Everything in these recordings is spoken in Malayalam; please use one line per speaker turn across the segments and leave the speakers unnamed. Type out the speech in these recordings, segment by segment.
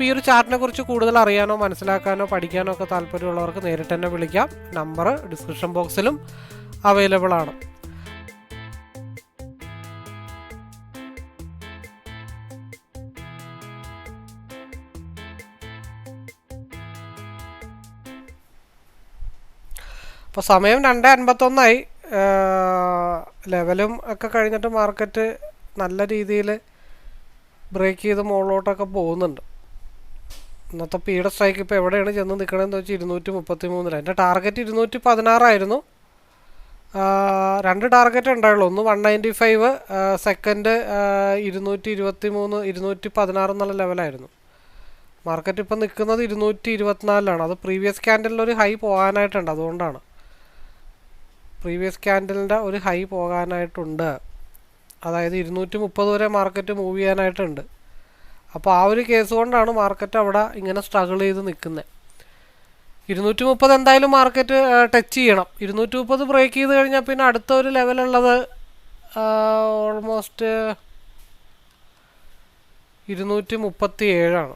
അപ്പോൾ ഈ ഒരു ചാർട്ടിനെ കുറിച്ച് കൂടുതൽ അറിയാനോ മനസ്സിലാക്കാനോ പഠിക്കാനോ ഒക്കെ താല്പര്യമുള്ളവർക്ക് നേരിട്ട് തന്നെ വിളിക്കാം. നമ്പർ ഡിസ്ക്രിപ്ഷൻ ബോക്സിലും അവൈലബിൾ ആണ്. അപ്പോൾ സമയം രണ്ട് അൻപത്തൊന്നായി. ലെവലും ഒക്കെ കഴിഞ്ഞിട്ട് മാർക്കറ്റ് നല്ല രീതിയിൽ ബ്രേക്ക് ചെയ്ത് മുകളിലോട്ടൊക്കെ പോകുന്നുണ്ട്. ഇന്നത്തെ പീഡ സ്ട്രൈക്ക് ഇപ്പോൾ എവിടെയാണ് ചെന്ന് നിൽക്കണമെന്ന് വെച്ചാൽ ഇരുന്നൂറ്റി മുപ്പത്തി മൂന്നിൽ എന്റെ ടാർഗറ്റ് ഇരുന്നൂറ്റി പതിനാറായിരുന്നു രണ്ട് ടാർഗറ്റ് ഉണ്ടായുള്ളൂ. ഒന്ന് വൺ നയന്റി ഫൈവ് സെക്കൻഡ് ഇരുന്നൂറ്റി ഇരുപത്തി മൂന്ന് ഇരുന്നൂറ്റി പതിനാറ് എന്നുള്ള ലെവലായിരുന്നു മാർക്കറ്റ് ഇപ്പം നിൽക്കുന്നത് ഇരുന്നൂറ്റി ഇരുപത്തിനാലിലാണ് അത് പ്രീവിയസ് ക്യാൻഡലിൽ ഒരു ഹൈ പോകാനായിട്ടുണ്ട് അതുകൊണ്ടാണ്. പ്രീവിയസ് ക്യാൻഡലിന്റെ ഒരു ഹൈ പോകാനായിട്ടുണ്ട്. അതായത് ഇരുന്നൂറ്റി മുപ്പത് വരെ മാർക്കറ്റ് മൂവ് ചെയ്യാനായിട്ടുണ്ട്. അപ്പോൾ ആ ഒരു കേസ് കൊണ്ടാണ് മാർക്കറ്റ് അവിടെ ഇങ്ങനെ സ്ട്രഗിൾ ചെയ്ത് നിൽക്കുന്നത് ഇരുന്നൂറ്റി മുപ്പത് എന്തായാലും മാർക്കറ്റ് ടച്ച് ചെയ്യണം. ഇരുന്നൂറ്റി മുപ്പത് ബ്രേക്ക് ചെയ്ത് കഴിഞ്ഞാൽ പിന്നെ അടുത്ത ഒരു ലെവലുള്ളത് ഓൾമോസ്റ്റ് ഇരുന്നൂറ്റി മുപ്പത്തി ഏഴാണ്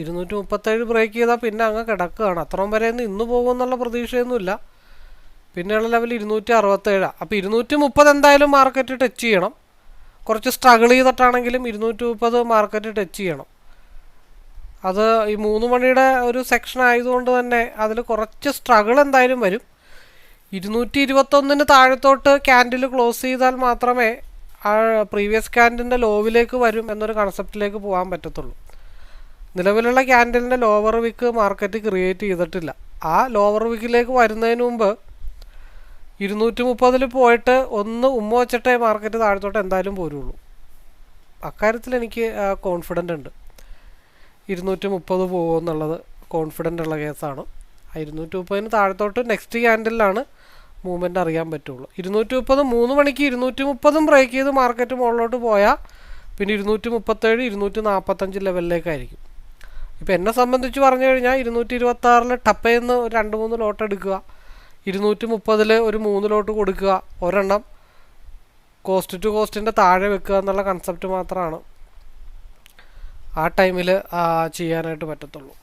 ഇരുന്നൂറ്റി മുപ്പത്തേഴ് ബ്രേക്ക് ചെയ്താൽ പിന്നെ അങ്ങ് കിടക്കുകയാണ്. അത്രയും വരെ ഒന്നും ഇന്ന് പോകുമെന്നുള്ള പ്രതീക്ഷയൊന്നുമില്ല. പിന്നെയുള്ള ലെവൽ ഇരുന്നൂറ്റി അറുപത്തേഴാണ് അപ്പോൾ ഇരുന്നൂറ്റി മുപ്പത് എന്തായാലും മാർക്കറ്റ് ടച്ച് ചെയ്യണം. കുറച്ച് സ്ട്രഗിൾ ചെയ്തിട്ടാണെങ്കിലും ഇരുന്നൂറ്റി മുപ്പത് മാർക്കറ്റ് ടച്ച് ചെയ്യണം. അത് ഈ മൂന്ന് മണിയുടെ ഒരു സെക്ഷൻ ആയതുകൊണ്ട് തന്നെ അതിൽ കുറച്ച് സ്ട്രഗിൾ എന്തായാലും വരും. ഇരുന്നൂറ്റി ഇരുപത്തൊന്നിന് താഴത്തോട്ട് ക്യാൻഡിൽ ക്ലോസ് ചെയ്താൽ മാത്രമേ ആ പ്രീവിയസ് ക്യാൻഡിന്റെ ലോവിലേക്ക് വരും എന്നൊരു കൺസെപ്റ്റിലേക്ക് പോകാൻ പറ്റത്തുള്ളൂ. നിലവിലുള്ള ക്യാൻഡിലിന്റെ ലോവർ വിക്ക് മാർക്കറ്റ് ക്രിയേറ്റ് ചെയ്തിട്ടില്ല. ആ ലോവർ വിക്കിലേക്ക് വരുന്നതിന് മുമ്പ് ഇരുന്നൂറ്റി മുപ്പതിൽ പോയിട്ട് ഒന്ന് ഉമ്മ മാർക്കറ്റ് താഴത്തോട്ട് എന്തായാലും പോരുള്ളൂ. അക്കാര്യത്തിൽ എനിക്ക് കോൺഫിഡന്റ് ഉണ്ട്. ഇരുന്നൂറ്റി മുപ്പത് പോകുമെന്നുള്ളത് കോൺഫിഡന്റ് ഉള്ള കേസാണ് ആ ഇരുന്നൂറ്റി മുപ്പതിന് താഴത്തോട്ട് നെക്സ്റ്റ് ക്യാൻഡലിലാണ് മൂവ്മെന്റ് അറിയാൻ പറ്റുള്ളൂ. ഇരുന്നൂറ്റി മുപ്പത് മൂന്ന് മണിക്ക് ഇരുന്നൂറ്റി മുപ്പതും ബ്രേക്ക് ചെയ്ത് മാർക്കറ്റ് മുകളിലോട്ട് പോയാൽ പിന്നെ ഇരുന്നൂറ്റി മുപ്പത്തേഴ് ഇരുന്നൂറ്റി നാൽപ്പത്തഞ്ച് ലെവലിലേക്കായിരിക്കും ഇപ്പോൾ എന്നെ സംബന്ധിച്ച് പറഞ്ഞു കഴിഞ്ഞാൽ ഇരുന്നൂറ്റി ഇരുപത്താറിൽ ടപ്പയിൽ ടപ്പയെന്ന് രണ്ട് മൂന്ന് ലോട്ട് എടുക്കുക. ഇരുന്നൂറ്റി മുപ്പതിൽ ഒരു മൂന്ന് ലോട്ട് കൊടുക്കുക. ഒരെണ്ണം കോസ്റ്റ് ടു കോസ്റ്റിന്റെ താഴെ വെക്കുക എന്നുള്ള കൺസെപ്റ്റ് മാത്രമാണ്. ആ ടൈമിൽ ചെയ്യാനായിട്ട് പറ്റത്തുള്ളൂ.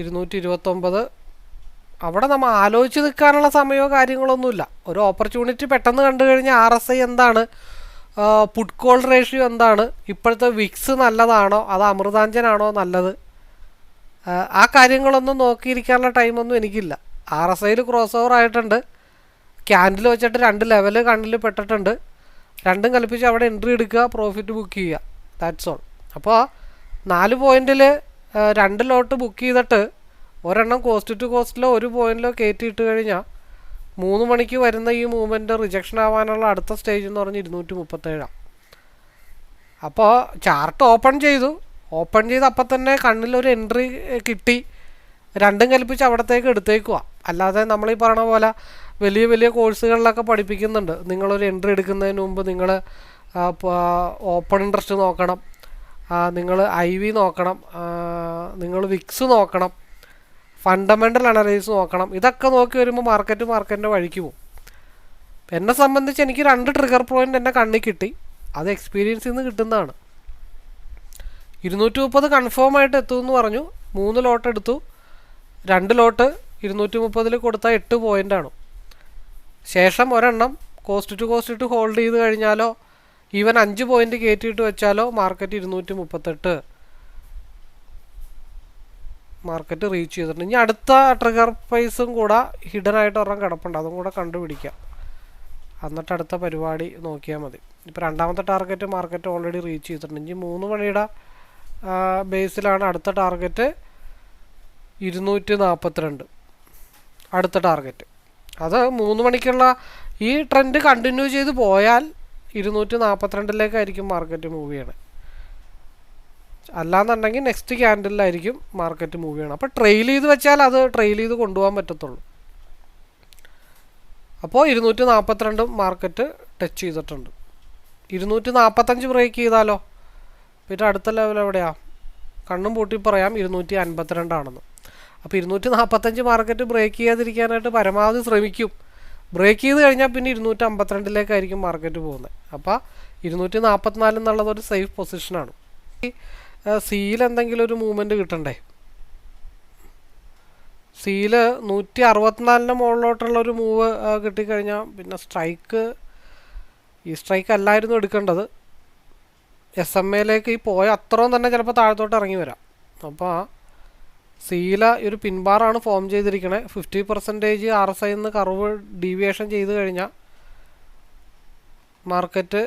ഇരുന്നൂറ്റി ഇരുപത്തൊമ്പത് അവിടെ നമ്മൾ ആലോചിച്ച് നിൽക്കാനുള്ള സമയമോ കാര്യങ്ങളൊന്നുമില്ല ഒരു ഓപ്പർച്യൂണിറ്റി പെട്ടെന്ന് കണ്ടു കഴിഞ്ഞാൽ ആർ എസ് ഐ എന്താണ് പുട്ട് കോൾ റേഷ്യോ എന്താണ് ഇപ്പോഴത്തെ വിക്സ് നല്ലതാണോ അത് അമൃതാഞ്ജനാണോ നല്ലത് ആ കാര്യങ്ങളൊന്നും നോക്കിയിരിക്കാനുള്ള ടൈമൊന്നും എനിക്കില്ല. ആർ എസ് ഐയിൽ ക്രോസ് ഓവർ ആയിട്ടുണ്ട്. ക്യാൻഡിൽ വെച്ചിട്ട് രണ്ട് ലെവൽ കണ്ണിൽ പെട്ടിട്ടുണ്ട്. രണ്ടും കൽപ്പിച്ച് അവിടെ എൻട്രി എടുക്കുക പ്രോഫിറ്റ് ബുക്ക് ചെയ്യുക. ദാറ്റ്സ് ഓൾ അപ്പോൾ നാല് പോയിന്റിൽ രണ്ട് ലോട്ട് ബുക്ക് ചെയ്തിട്ട് ഒരെണ്ണം കോസ്റ്റ് ടു കോസ്റ്റിലോ ഒരു പോയിന്റിലോ കയറ്റിയിട്ട് കഴിഞ്ഞാൽ മൂന്ന് മണിക്ക് വരുന്ന ഈ മൂവ്മെന്റ് റിജക്ഷൻ ആവാനുള്ള അടുത്ത സ്റ്റേജ് എന്ന് പറഞ്ഞാൽ ഇരുന്നൂറ്റി മുപ്പത്തേഴാണ് അപ്പോൾ ചാർട്ട് ഓപ്പൺ ചെയ്തു. ഓപ്പൺ ചെയ്ത് അപ്പം തന്നെ കണ്ണിലൊരു എൻട്രി കിട്ടി. രണ്ടും കൽപ്പിച്ച് അവിടത്തേക്ക് എടുത്തേക്കുക അല്ലാതെ നമ്മൾ ഈ പറയണ പോലെ വലിയ വലിയ കോഴ്സുകളിലൊക്കെ പഠിപ്പിക്കുന്നുണ്ട്. നിങ്ങളൊരു എൻട്രി എടുക്കുന്നതിന് മുമ്പ് നിങ്ങൾ ഓപ്പൺ ഇൻട്രസ്റ്റ് നോക്കണം. നിങ്ങൾ ഐ വി നോക്കണം. നിങ്ങൾ വിക്സ് നോക്കണം. ഫണ്ടമെന്റൽ അനലൈസ് നോക്കണം. ഇതൊക്കെ നോക്കി വരുമ്പോൾ മാർക്കറ്റ് മാർക്കറ്റിന്റെ വഴിക്ക് പോകും എന്നെ സംബന്ധിച്ച് എനിക്ക് രണ്ട് ട്രിഗർ പോയിന്റ് എന്റെ കണ്ണിൽ കിട്ടി. അത് എക്സ്പീരിയൻസിൽ നിന്ന് കിട്ടുന്നതാണ്. ഇരുന്നൂറ്റി മുപ്പത് കൺഫേം ആയിട്ട് എത്തുമെന്ന് പറഞ്ഞു. മൂന്ന് ലോട്ട് എടുത്തു. രണ്ട് ലോട്ട് ഇരുന്നൂറ്റി മുപ്പതിൽ കൊടുത്താൽ എട്ട് പോയിന്റാണ് ശേഷം ഒരെണ്ണം കോസ്റ്റ് ടു കോസ്റ്റ് ഇട്ട് ഹോൾഡ് ചെയ്ത് കഴിഞ്ഞാലോ ഈവൻ അഞ്ച് പോയിന്റ് കയറ്റിയിട്ട് വെച്ചാലോ മാർക്കറ്റ് ഇരുന്നൂറ്റി മുപ്പത്തെട്ട് മാർക്കറ്റ് റീച്ച് ചെയ്തിട്ടുണ്ട്. ഇനി അടുത്ത ട്രിഗർ പ്രൈസും കൂടെ ഹിഡൻ ആയിട്ട് ഒരെണ്ണം കിടപ്പുണ്ട്. അതും കൂടെ കണ്ടുപിടിക്കാം. എന്നിട്ട് അടുത്ത പരിപാടി നോക്കിയാൽ മതി. ഇപ്പോൾ രണ്ടാമത്തെ ടാർഗറ്റ് മാർക്കറ്റ് ഓൾറെഡി റീച്ച് ചെയ്തിട്ടുണ്ട്. ഇനി മൂന്ന് മണിയുടെ ബേസിലാണ് അടുത്ത ടാർഗറ്റ് ഇരുന്നൂറ്റി നാൽപ്പത്തിരണ്ട് അടുത്ത ടാർഗറ്റ്. അത് മൂന്ന് മണിക്കുള്ള ഈ ട്രെൻഡ് കണ്ടിന്യൂ ചെയ്ത് പോയാൽ ഇരുന്നൂറ്റി നാൽപ്പത്തിരണ്ടിലേക്കായിരിക്കും മാർക്കറ്റ് മൂവ് ചെയ്യണത് അല്ലാന്നുണ്ടെങ്കിൽ നെക്സ്റ്റ് ക്യാൻഡിലായിരിക്കും മാർക്കറ്റ് മൂവ് ചെയ്യണം. അപ്പോൾ ട്രെയിൽ ചെയ്ത് വെച്ചാൽ അത് ട്രെയിൽ ചെയ്ത് കൊണ്ടുപോകാൻ പറ്റത്തുള്ളൂ. അപ്പോൾ ഇരുന്നൂറ്റി നാൽപ്പത്തിരണ്ടും മാർക്കറ്റ് ടച്ച് ചെയ്തിട്ടുണ്ട്. ഇരുന്നൂറ്റി നാൽപ്പത്തഞ്ച് ബ്രേക്ക് ചെയ്താലോ? പിന്നെ അടുത്ത ലെവൽ എവിടെയാ? കണ്ണും പൂട്ടി പറയാം ഇരുന്നൂറ്റി അൻപത്തിരണ്ടാണെന്ന്. അപ്പോൾ ഇരുന്നൂറ്റി നാൽപ്പത്തഞ്ച് മാർക്കറ്റ് ബ്രേക്ക് ചെയ്യാതിരിക്കാനായിട്ട് പരമാവധി ശ്രമിക്കും. ബ്രേക്ക് ചെയ്ത് കഴിഞ്ഞാൽ പിന്നെ ഇരുന്നൂറ്റി അമ്പത്തിരണ്ടിലേക്കായിരിക്കും മാർക്കറ്റ് പോകുന്നത് അപ്പോൾ ഇരുന്നൂറ്റി നാൽപ്പത്തിനാല് എന്നുള്ളത് ഒരു സേഫ് പൊസിഷനാണ് സിയിൽ എന്തെങ്കിലും ഒരു മൂവ്മെന്റ് കിട്ടണ്ടേ? സിയിൽ നൂറ്റി അറുപത്തിനാലിന്റെ മുകളിലോട്ടുള്ള ഒരു മൂവ് കിട്ടിക്കഴിഞ്ഞാൽ പിന്നെ സ്ട്രൈക്ക് ഈ സ്ട്രൈക്ക് അല്ലായിരുന്നു എടുക്കേണ്ടത്. എസ് എം എയിലേക്ക് ഈ പോയ അത്രയും തന്നെ ചിലപ്പോൾ താഴത്തോട്ട് ഇറങ്ങി വരാം. അപ്പോൾ സീല ഒരു പിൻബാറാണ് ഫോം ചെയ്തിരിക്കുന്നത് fifty percentage R S I നിന്ന് കർവ് ഡീവിയേഷൻ ചെയ്ത് കഴിഞ്ഞാൽ മാർക്കറ്റ്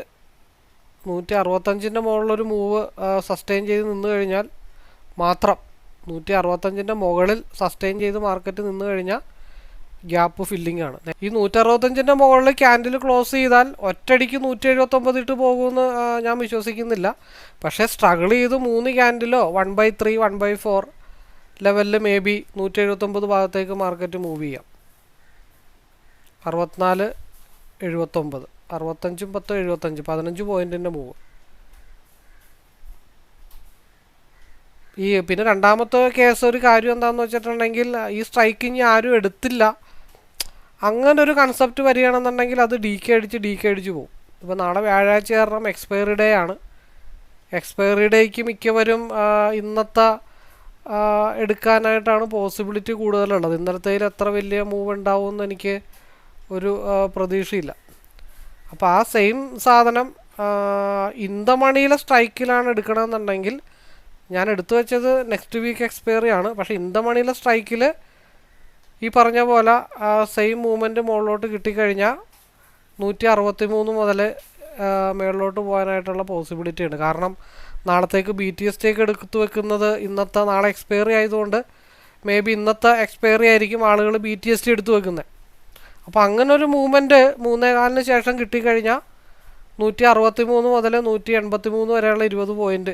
നൂറ്റി അറുപത്തഞ്ചിന്റെ മുകളിലൊരു മൂവ് സസ്റ്റെയിൻ ചെയ്ത് നിന്ന് കഴിഞ്ഞാൽ മാത്രം നൂറ്റി അറുപത്തഞ്ചിന്റെ മുകളിൽ സസ്റ്റെയിൻ ചെയ്ത് മാർക്കറ്റ് നിന്ന് കഴിഞ്ഞാൽ ഗ്യാപ്പ് ഫില്ലിംഗ് ആണ്. ഈ നൂറ്റി അറുപത്തഞ്ചിന്റെ മുകളിൽ ക്യാൻഡിൽ ക്ലോസ് ചെയ്താൽ ഒറ്റടിക്ക് നൂറ്റി എഴുപത്തൊമ്പത് ഇട്ട് പോകുമെന്ന് ഞാൻ വിശ്വസിക്കുന്നില്ല. പക്ഷേ സ്ട്രഗിൾ ചെയ്ത് മൂന്ന് ക്യാൻഡിലോ one by three one by four ലെവലിൽ മേ ബി നൂറ്റി എഴുപത്തൊമ്പത് ഭാഗത്തേക്ക് മാർക്കറ്റ് മൂവ് ചെയ്യാം. അറുപത്തിനാല് എഴുപത്തൊമ്പത്. അറുപത്തഞ്ചും പത്തോ എഴുപത്തഞ്ച്. പതിനഞ്ച് പോയിന്റിന്റെ മൂവ്. ഈ പിന്നെ രണ്ടാമത്തെ കേസ് ഒരു കാര്യം എന്താണെന്ന് വെച്ചിട്ടുണ്ടെങ്കിൽ ഈ സ്ട്രൈക്കിങ് ആരും എടുത്തില്ല. അങ്ങനെ ഒരു കൺസെപ്റ്റ് വരികയാണെന്നുണ്ടെങ്കിൽ അത് ഡി കെ അടിച്ച് ഡി കെ അടിച്ച് പോകും ഇപ്പോൾ നാളെ വ്യാഴാഴ്ച കാരണം എക്സ്പയറി ഡേ ആണ്. എക്സ്പയറി ഡേക്ക് മിക്കവരും ഇന്നത്തെ എടുക്കാനായിട്ടാണ് പോസിബിലിറ്റി കൂടുതലുള്ളത്. ഇന്നലത്തേൽ എത്ര വലിയ മൂവ് ഉണ്ടാവുമെന്ന് എനിക്ക് ഒരു പ്രതീക്ഷയില്ല. അപ്പോൾ ആ സെയിം സാധനം ഇന്ത മണിയിലെ സ്ട്രൈക്കിലാണ് എടുക്കണമെന്നുണ്ടെങ്കിൽ ഞാൻ എടുത്തു വെച്ചത് നെക്സ്റ്റ് വീക്ക് എക്സ്പയറി ആണ്. പക്ഷേ ഇന്ത മണിയിലെ സ്ട്രൈക്കിൽ ഈ പറഞ്ഞ പോലെ സെയിം മൂവ്മെന്റ് മുകളിലോട്ട് കിട്ടിക്കഴിഞ്ഞാൽ നൂറ്റി അറുപത്തി മൂന്ന് മുതൽ മുകളിലോട്ട് പോകാനായിട്ടുള്ള പോസിബിലിറ്റി ഉണ്ട്. കാരണം നാളത്തേക്ക് ബി ടി എസ് ടേക്ക് എടുത്തു വെക്കുന്നത് ഇന്നത്തെ നാളെ എക്സ്പയറി ആയതുകൊണ്ട് മേ ബി ഇന്നത്തെ എക്സ്പയറി ആയിരിക്കും ആളുകൾ ബി ടി എസ് ടി എടുത്തു വെക്കുന്നത് അപ്പോൾ അങ്ങനെ ഒരു മൂവ്മെന്റ് മൂന്നേകാലിന് ശേഷം കിട്ടിക്കഴിഞ്ഞാൽ നൂറ്റി അറുപത്തി മൂന്ന് മുതൽ നൂറ്റി എൺപത്തി മൂന്ന് വരെയുള്ള ഇരുപത് പോയിന്റ്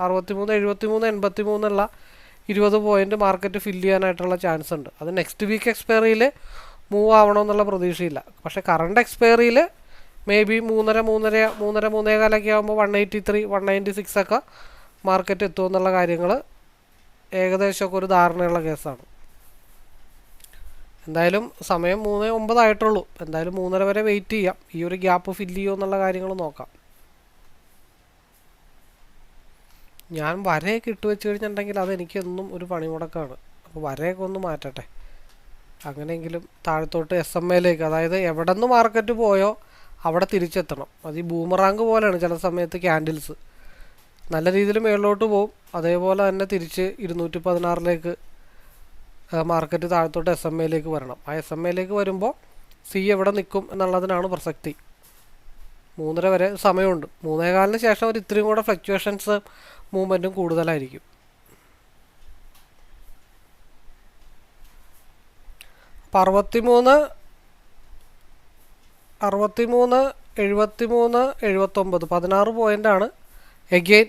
അറുപത്തി മൂന്ന് എഴുപത്തി മൂന്ന് എൺപത്തി മൂന്നുള്ള ഇരുപത് പോയിന്റ് മാർക്കറ്റ് ഫില്ല് ചെയ്യാനായിട്ടുള്ള ചാൻസ് ഉണ്ട്. അത് നെക്സ്റ്റ് വീക്ക് എക്സ്പയറിയിൽ മൂവ് ആവണമെന്നുള്ള പ്രതീക്ഷയില്ല. പക്ഷേ കറണ്ട് എക്സ്പയറിയിൽ മേ ബി മൂന്നര മൂന്നര മൂന്നര മൂന്നേകാലൊക്കെ ആകുമ്പോൾ one eighty three one ninety six ഒക്കെ മാർക്കറ്റ് എത്തുമെന്നുള്ള കാര്യങ്ങൾ ഏകദേശമൊക്കെ ഒരു ധാരണയുള്ള കേസാണ്. എന്തായാലും സമയം മൂന്ന് ഒമ്പതായിട്ടുള്ളൂ. എന്തായാലും മൂന്നര വരെ വെയിറ്റ് ചെയ്യാം. ഈ ഒരു ഗ്യാപ്പ് ഫില്ല് ചെയ്യുമോ എന്നുള്ള കാര്യങ്ങൾ നോക്കാം. ഞാൻ വരയൊക്കെ ഇട്ട് വെച്ച് കഴിഞ്ഞിട്ടുണ്ടെങ്കിൽ അതെനിക്കൊന്നും ഒരു പണിമുടക്കാണ് അപ്പോൾ വരയൊക്കെ ഒന്ന് മാറ്റട്ടെ. അങ്ങനെയെങ്കിലും താഴത്തോട്ട് എസ് എം എയിലേക്ക് അതായത് എവിടെ നിന്ന് മാർക്കറ്റ് പോയോ അവിടെ തിരിച്ചെത്തണം. അത് ഈ ബൂമറാങ്ക് പോലെയാണ് ചില സമയത്ത് ക്യാൻഡിൽസ് നല്ല രീതിയിൽ മേളിലോട്ട് പോവും. അതേപോലെ തന്നെ തിരിച്ച് ഇരുന്നൂറ്റി പതിനാറിലേക്ക് മാർക്കറ്റ് താഴത്തോട്ട് എസ് എം എയിലേക്ക് വരണം. ആ എസ് എം എയിലേക്ക് വരുമ്പോൾ സി എവിടെ നിൽക്കും എന്നുള്ളതിനാണ് പ്രസക്തി. മൂന്നര വരെ സമയമുണ്ട്. മൂന്നേകാലിന് ശേഷം ഒരു ഇത്രയും കൂടെ ഫ്ലക്ച്വേഷൻസ് മൂവ്മെന്റും കൂടുതലായിരിക്കും. അപ്പം അറുപത്തിമൂന്ന് അറുപത്തിമൂന്ന് എഴുപത്തിമൂന്ന് എഴുപത്തൊമ്പത് പതിനാറ് പോയിന്റാണ് എഗെയിൻ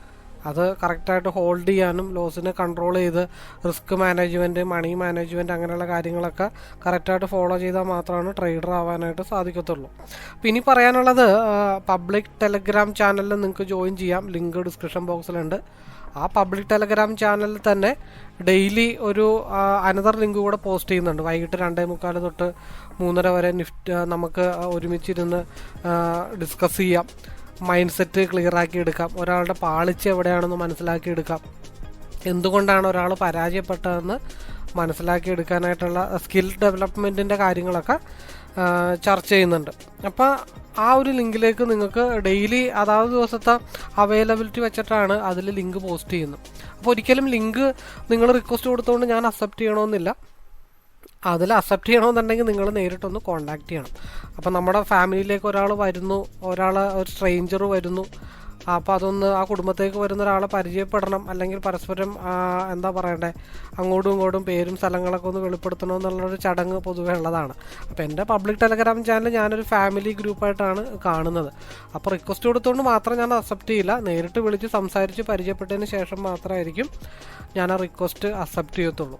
അത് കറക്റ്റായിട്ട് ഹോൾഡ് ചെയ്യാനും ലോസിനെ കൺട്രോൾ ചെയ്ത് റിസ്ക് മാനേജ്മെന്റ് മണി മാനേജ്മെന്റ് അങ്ങനെയുള്ള കാര്യങ്ങളൊക്കെ കറക്റ്റായിട്ട് ഫോളോ ചെയ്താൽ മാത്രമാണ് ട്രേഡർ ആവാനായിട്ട് സാധിക്കത്തുള്ളൂ. അപ്പോൾ ഇനി പറയാനുള്ളത് പബ്ലിക് ടെലഗ്രാം ചാനലിൽ നിങ്ങൾക്ക് ജോയിൻ ചെയ്യാം. ലിങ്ക് ഡിസ്ക്രിപ്ഷൻ ബോക്സിലുണ്ട് ആ പബ്ലിക് ടെലഗ്രാം ചാനലിൽ തന്നെ ഡെയിലി ഒരു അനദർ ലിങ്ക് കൂടെ പോസ്റ്റ് ചെയ്യുന്നുണ്ട്. വൈകിട്ട് രണ്ടേ മുക്കാൽ തൊട്ട് മൂന്നര വരെ നിഫ്റ്റ് നമുക്ക് ഒരുമിച്ചിരുന്ന് ഡിസ്കസ് ചെയ്യാം. മൈൻഡ് സെറ്റ് ക്ലിയർ ആക്കി എടുക്കാം. ഒരാളുടെ പാളിച്ച എവിടെയാണെന്ന് മനസ്സിലാക്കി എടുക്കാം. എന്തുകൊണ്ടാണ് ഒരാൾ പരാജയപ്പെട്ടതെന്ന് മനസ്സിലാക്കി എടുക്കാനായിട്ടുള്ള സ്കിൽ ഡെവലപ്മെന്റിന്റെ കാര്യങ്ങളൊക്കെ ചർച്ച ചെയ്യുന്നുണ്ട്. അപ്പോൾ ആ ഒരു ലിങ്കിലേക്ക് നിങ്ങൾക്ക് ഡെയിലി അതാത് ദിവസത്തെ അവൈലബിലിറ്റി വെച്ചിട്ടാണ് അതിൽ ലിങ്ക് പോസ്റ്റ് ചെയ്യുന്നത്. അപ്പോൾ ഒരിക്കലും ലിങ്ക് നിങ്ങൾ റിക്വസ്റ്റ് കൊടുത്തുകൊണ്ട് ഞാൻ അക്സെപ്റ്റ് ചെയ്യണമെന്നില്ല അതിൽ അക്സെപ്റ്റ് ചെയ്യണമെന്നുണ്ടെങ്കിൽ നിങ്ങൾ നേരിട്ടൊന്ന് കോണ്ടാക്ട് ചെയ്യണം. അപ്പോൾ നമ്മുടെ ഫാമിലിയിലേക്ക് ഒരാൾ വരുന്നു ഒരാൾ ഒരു സ്ട്രേഞ്ചർ വരുന്നു. അപ്പോൾ അതൊന്ന് ആ കുടുംബത്തേക്ക് വരുന്ന ഒരാളെ പരിചയപ്പെടണം അല്ലെങ്കിൽ പരസ്പരം എന്താ പറയണ്ടേ അങ്ങോട്ടും ഇങ്ങോട്ടും പേരും സ്ഥലങ്ങളൊക്കെ ഒന്ന് വെളിപ്പെടുത്തണം എന്നുള്ളൊരു ചടങ്ങ് പൊതുവേ ഉള്ളതാണ്. അപ്പോൾ എന്റെ പബ്ലിക് ടെലഗ്രാം ചാനൽ ഞാനൊരു ഫാമിലി ഗ്രൂപ്പായിട്ടാണ് കാണുന്നത്. അപ്പോൾ റിക്വസ്റ്റ് കൊടുത്തുകൊണ്ട് മാത്രം ഞാൻ അക്സെപ്റ്റ് ചെയ്യില്ല. നേരിട്ട് വിളിച്ച് സംസാരിച്ച് പരിചയപ്പെട്ടതിന് ശേഷം മാത്രമായിരിക്കും ഞാൻ ആ റിക്വസ്റ്റ് അക്സെപ്റ്റ് ചെയ്യത്തുള്ളൂ.